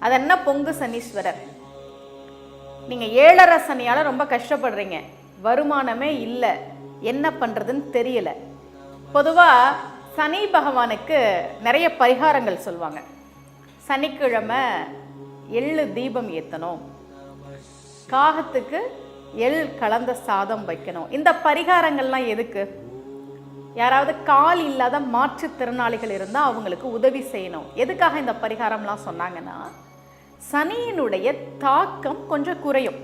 அது என்ன பொங்கு சனீஸ்வரர்? நீங்கள் ஏழரை சனியால் ரொம்ப கஷ்டப்படுறீங்க. வருமானமே இல்லை. என்ன பண்ணுறதுன்னு தெரியல. பொதுவாக சனி பகவானுக்கு நிறைய பரிகாரங்கள் சொல்லுவாங்க. சனிக்கிழமை எள்ளு தீபம் ஏற்றணும் காகத்துக்கு எள் கலந்த சாதம் வைக்கணும். இந்த பரிகாரங்கள்லாம் எதுக்கு? யாராவது கால் இல்லாத மாற்றுத்திறனாளிகள் இருந்தால் அவங்களுக்கு உதவி செய்யணும். எதுக்காக இந்த பரிகாரம்லாம் சொன்னாங்கன்னா சனியினுடைய தாக்கம் கொஞ்சம் குறையும்.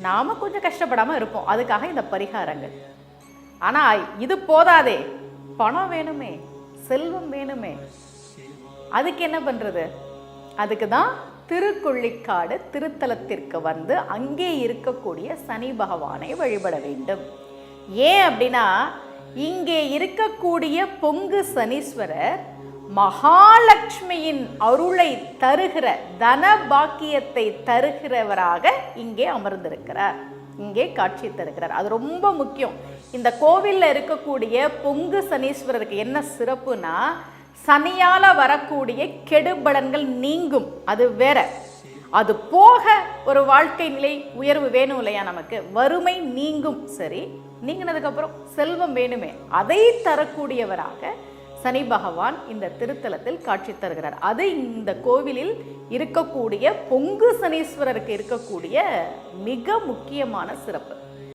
நாம கொஞ்சம் கஷ்டப்படாம இருப்போம். அதுக்காக இந்த பரிகாரங்கள். ஆனா இது போதாதே. பணம் வேணுமே செல்வம் வேணுமே. அதுக்கு என்ன பண்றது? அதுக்கு தான் திருக்கொள்ளிக்காடு திருத்தலத்திற்கு வந்து அங்கே இருக்கக்கூடிய சனி பகவானை வழிபட வேண்டும். ஏன் அப்படின்னா இங்கே இருக்கக்கூடிய பொங்கு சனீஸ்வரர் மகாலட்சுமியின் அருளை தருகிற தன பாக்கியத்தை தருகிறவராக இங்கே அமர்ந்திருக்கிறார். இங்கே காட்சி தருகிறார். அது ரொம்ப முக்கியம். இந்த கோவிலில் இருக்கக்கூடிய பொங்கு சனீஸ்வரருக்கு என்ன சிறப்புனா சனியால வரக்கூடிய கெடுபலன்கள் நீங்கும். அது வேற. அது போக ஒரு வாழ்க்கை நிலை உயர்வு வேணும் இல்லையா நமக்கு? வறுமை நீங்கும். சரி நீங்கினதுக்கப்புறம் செல்வம் வேணுமே. அதை தரக்கூடியவராக சனி பகவான் இந்த திருத்தலத்தில் காட்சி தருகிறார். அது இந்த கோவிலில் இருக்கக்கூடிய பொங்கு சனீஸ்வரருக்கு இருக்கக்கூடிய மிக முக்கியமான சிறப்பு.